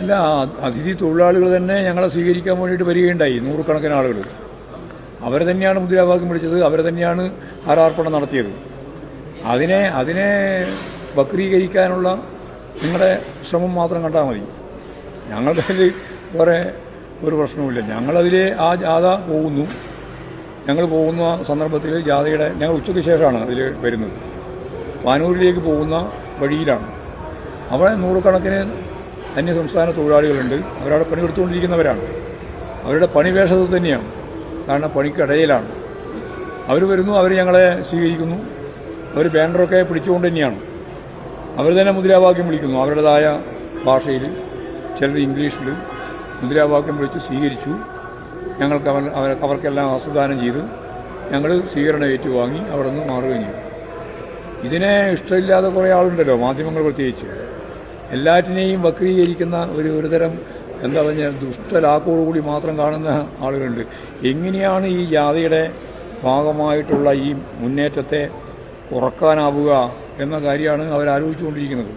അല്ല അതിഥി തൊഴിലാളികൾ തന്നെ ഞങ്ങളെ സ്വീകരിക്കാൻ വേണ്ടിയിട്ട് വരികയുണ്ടായി നൂറുകണക്കിന് ആളുകൾ. അവരെ തന്നെയാണ് മുദ്രാവാക്യം വിളിച്ചത് അവരെ തന്നെയാണ് ആരാർപ്പണം നടത്തിയത്. അതിനെ അതിനെ വക്രീകരിക്കാനുള്ള നിങ്ങളുടെ ശ്രമം മാത്രം കണ്ടാൽ മതി. ഞങ്ങളുടെ അതിൽ വേറെ ഒരു പ്രശ്നവുമില്ല. ഞങ്ങളതിലെ ആ ജാഥ പോകുന്നു. ഞങ്ങൾ പോകുന്ന സന്ദർഭത്തിൽ ജാഥയുടെ ഞങ്ങൾ ഉച്ചയ്ക്ക് ശേഷമാണ് അതിൽ വരുന്നത്. വാനൂരിലേക്ക് പോകുന്ന വഴിയിലാണ്. അവിടെ നൂറുകണക്കിന് അന്യസംസ്ഥാന തൊഴിലാളികളുണ്ട്. അവരവിടെ പണിയെടുത്തുകൊണ്ടിരിക്കുന്നവരാണ്. അവരുടെ പണിവേഷത്തിൽ തന്നെയാണ്. കാരണം പണിക്കിടയിലാണ് അവർ വരുന്നു അവർ ഞങ്ങളെ സ്വീകരിക്കുന്നു. അവർ ബാനറൊക്കെ പിടിച്ചുകൊണ്ട് തന്നെയാണ്. അവർ തന്നെ മുദ്രാവാക്യം വിളിക്കുന്നു. അവരുടേതായ ഭാഷയിൽ. ചിലർ ഇംഗ്ലീഷിൽ മുദ്രാവാക്യം വിളിച്ച് സ്വീകരിച്ചു. ഞങ്ങൾക്ക് അവർ അവർ അവർക്കെല്ലാം ആസ്വദാനം ചെയ്തു. ഞങ്ങൾ സ്വീകരണം ഏറ്റുവാങ്ങി അവിടെ നിന്ന് മാറുകയും ചെയ്തു. ഇതിനെ ഇഷ്ടമില്ലാതെ കുറേ ആളുണ്ടല്ലോ മാധ്യമങ്ങൾ പ്രത്യേകിച്ച്. എല്ലാറ്റിനെയും വക്രീകരിക്കുന്ന ഒരു ഒരുതരം എന്താ പറഞ്ഞ ദുഷ്ടലാക്കോടുകൂടി മാത്രം കാണുന്ന ആളുകളുണ്ട്. എങ്ങനെയാണ് ഈ ജാതിയുടെ ഭാഗമായിട്ടുള്ള ഈ മുന്നേറ്റത്തെ കുറക്കാനാവുക എന്ന കാര്യമാണ് അവരാലോചിച്ചുകൊണ്ടിരിക്കുന്നത്.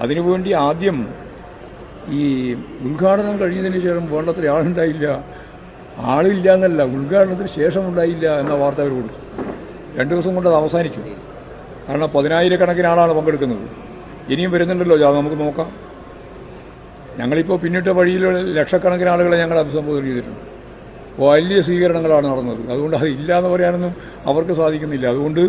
അതിനുവേണ്ടി ആദ്യം ഈ ഉദ്ഘാടനം കഴിഞ്ഞതിന് ശേഷം വേണ്ടത്ര ആളുണ്ടായില്ല. ആളില്ല എന്നല്ല ഉദ്ഘാടനത്തിന് ശേഷം ഉണ്ടായില്ല എന്ന വാർത്ത അവർ കൊടുത്തു. രണ്ടു ദിവസം കൊണ്ട് അത് അവസാനിച്ചു. കാരണം പതിനായിരക്കണക്കിന് ആളാണ് പങ്കെടുക്കുന്നത്. ഇനിയും വരുന്നുണ്ടല്ലോ അത് നമുക്ക് നോക്കാം. ഞങ്ങളിപ്പോൾ പിന്നിട്ട വഴിയിൽ ലക്ഷക്കണക്കിന് ആളുകളെ ഞങ്ങൾ അഭിസംബോധന ചെയ്തിട്ടുണ്ട്. വലിയ സ്വീകരണങ്ങളാണ് നടന്നത്. അതുകൊണ്ട് അത് ഇല്ല എന്ന് പറയാനൊന്നും അവർക്ക് സാധിക്കുന്നില്ല. അതുകൊണ്ട്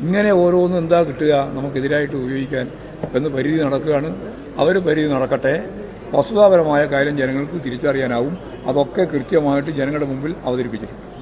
ഇങ്ങനെ ഓരോന്നും എന്താ കിട്ടുക നമുക്കെതിരായിട്ട് ഉപയോഗിക്കാൻ എന്ന് പരിധി നടക്കുകയാണ്. അവർ പരിധി നടക്കട്ടെ. വസ്തുതാപരമായ കാര്യം ജനങ്ങൾക്ക് തിരിച്ചറിയാനാവും. അതൊക്കെ കൃത്യമായിട്ട് ജനങ്ങളുടെ മുമ്പിൽ അവതരിപ്പിച്ചിട്ടുണ്ട്.